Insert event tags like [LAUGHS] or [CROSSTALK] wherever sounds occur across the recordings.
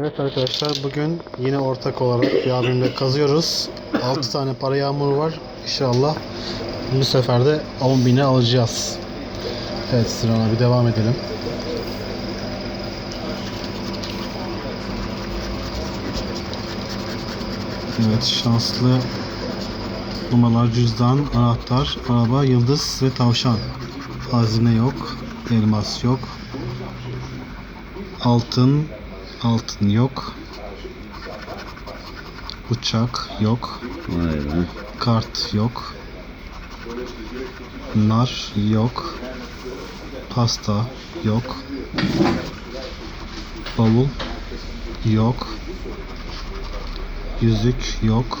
Evet arkadaşlar bugün yine ortak olarak bir abimle kazıyoruz. 6 tane para yağmuru var. İnşallah bu sefer de 10 bine alacağız. Evet Sinan abi devam edelim. Evet şanslı numaralar cüzdan, anahtar, araba, yıldız ve tavşan. Hazine yok, elmas yok. Altın, altın yok. Uçak yok. Vay be. Kart yok. Nar yok. Pasta yok. Bavul yok. Yüzük yok.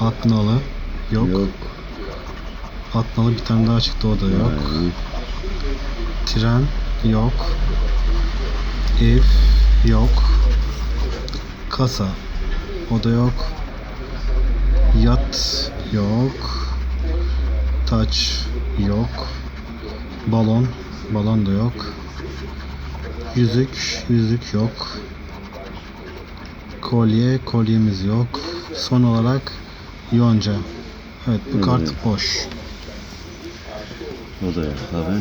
Atnalı yok. Yok. Atnalı bir tane daha çıktı o da yok. Vay be. Tren yok. Ev yok. Kasa o da yok. Yat yok. Taç yok. Balon balon da yok. Yüzük yüzük yok. Kolye kolyemiz yok. Son olarak yonca. Evet bu kart boş. O da yok tabi.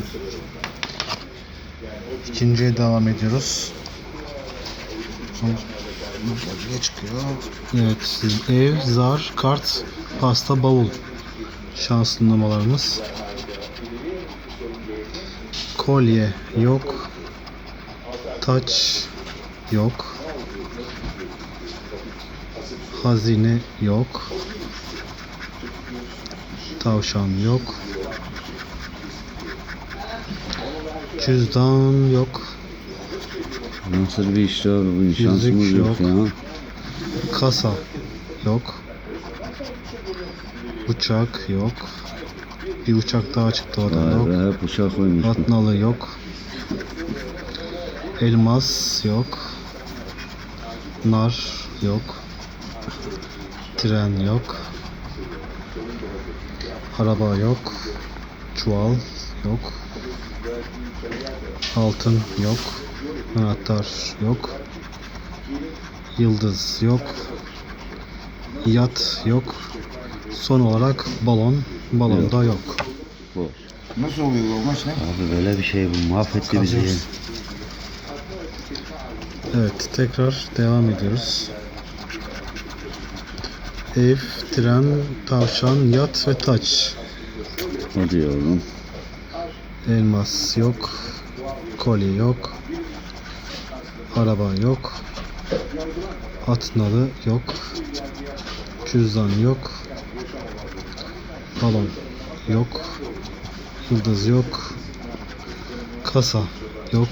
İkinciye devam ediyoruz. Ne çıkıyor? Evet. Ev, zar, kart, pasta, bavul. Şanslı numaralarımız. Kolye yok. Taç yok. Hazine yok. Tavşan yok. Cüzdan yok. Nasıl bir iş abi bu şansımız yok, yok. ya. Kasa yok. Uçak yok. Bir uçak daha çıktı o da Vay yok. hep uçak koymuş. bu. Atnalı yok. Elmas yok. Nar yok. Tren yok. Araba yok. Çuval yok. Altın yok. Anahtar yok. Yıldız yok. Yat yok. Son olarak balon. Balon Yok. da yok. Boş. Nasıl oluyor bu maç ne? Abi böyle bir şey bu mahvetti bizi. ya. Kazıyoruz. Evet, tekrar devam ediyoruz. Ev, tren, tavşan, yat ve taç. Hadi yavrum. Elmas yok. Kolye yok. Araba yok. Atnalı yok. Cüzdan yok. Balon yok. Yıldız yok. Kasa yok.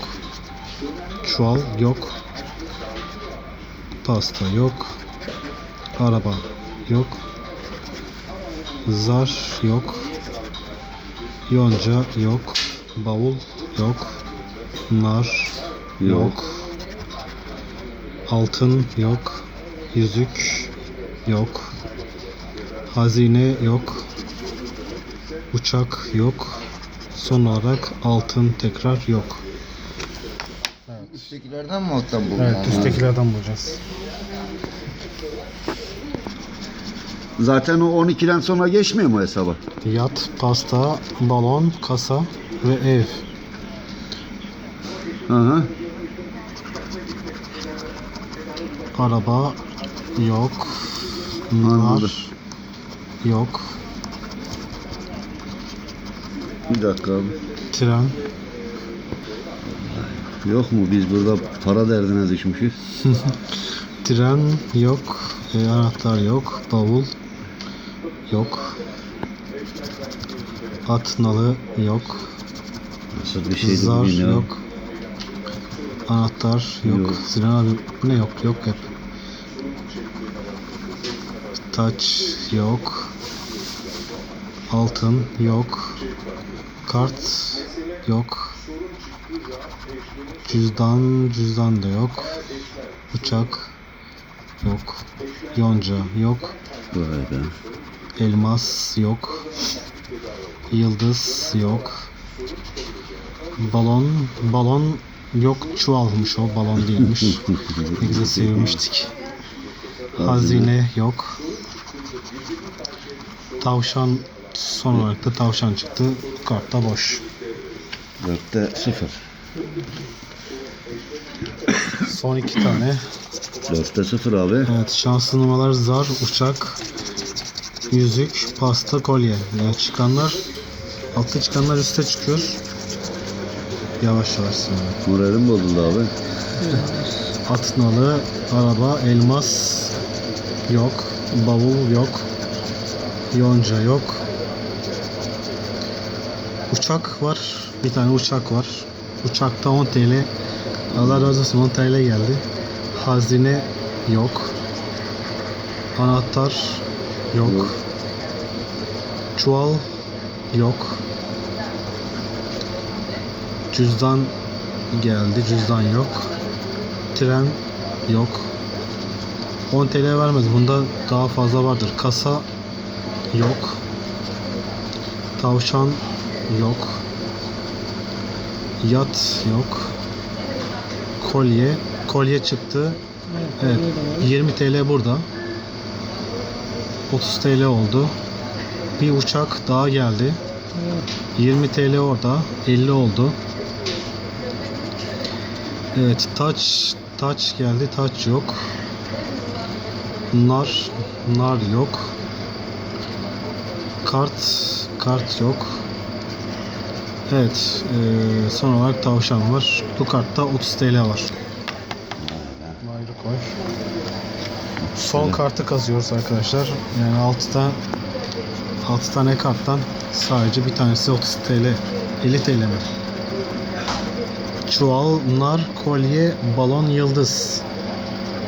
Çuval yok. Pasta yok. Araba yok. Zar yok. Yonca yok. Bavul yok. Nar yok. Yok. Altın yok. Yüzük yok. Hazine yok. Uçak yok. Son olarak altın tekrar yok. Üsttekilerden mi alttan buldun? Evet, üsttekilerden bulacağız. Zaten o 12'den sonra geçmiyor mu hesaba? Yat, pasta, balon, kasa ve ev. Hı. Araba yok. Anladım. Yok. Bir dakika abi. Tren Yok mu biz burada para derdine düşmüşüz. [LAUGHS] Tren yok, e, anahtar yok, bavul yok, atnalı yok, Nasıl bir şeydi zar ya? yok, anahtar yok. Yok. Sinan abi bu ne yok? Yok hep. Taç yok, altın yok, kart yok, cüzdan cüzdan da yok, uçak yok, yonca yok, Vay be. elmas yok, yıldız yok, balon balon Yok çuvalmış o balon değilmiş. ne güzel sevmiştik. Hazine yok. Tavşan son olarak da tavşan çıktı. Kartta boş. Dörtte sıfır. Son iki tane. Dörtte sıfır abi. Evet şanslı numaralar zar, uçak, yüzük, pasta, kolye. Yani çıkanlar altta çıkanlar üste çıkıyor. Yavaş yavaş sonra. Moralim bozuldu abi. At nalı, araba, elmas yok. Bavul yok. Yonca yok. Uçak var. Bir tane uçak var. Uçakta 10 TL. Allah razı olsun 10 TL geldi. Hazine yok. Anahtar yok. Yok. Çuval yok. Cüzdan geldi. Cüzdan yok. Tren yok. 10 TL vermez. Bunda daha fazla vardır. Kasa yok. Tavşan yok. Yat yok. Kolye. Kolye çıktı. Evet. 20 TL burada. 30 TL oldu. Bir uçak daha geldi. 20 TL orada. 50 oldu. Evet, taç taç geldi. Taç yok. Nar nar yok. Kart kart yok. Evet, eee, son olarak tavşan var. Bu kartta 30 TL var. Ayrı koy. Son kartı kazıyoruz arkadaşlar. Yani 6 tane 6 tane karttan sadece bir tanesi 30 TL. 50 TL mi? Çuval, nar, kolye, balon, yıldız.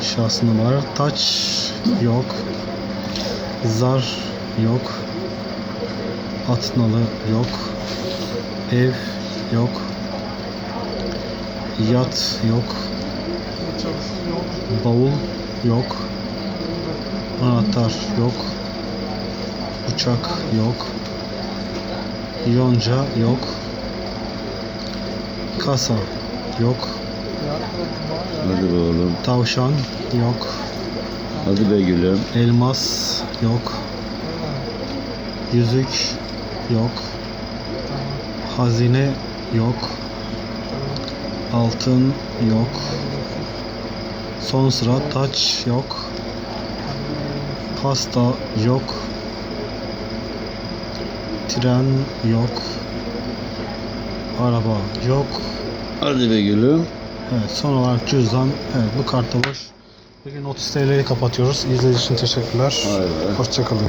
Şahs numara. Taç yok. Zar yok. At nalı yok. Ev yok. Yat yok. Bavul yok. Anahtar yok. Uçak yok. Yonca yok. Kasa yok. Hadi be oğlum. Tavşan yok. Hadi be gülüm. Elmas yok. Yüzük yok. Hazine yok. Altın yok. Son sıra taç yok. Pasta yok. Tren yok. Araba yok. Hadi be gülüm. Evet son olarak cüzdan. Evet bu kartta boş. Bugün 30 TL'yi kapatıyoruz. İzlediğiniz için teşekkürler. Hoşçakalın.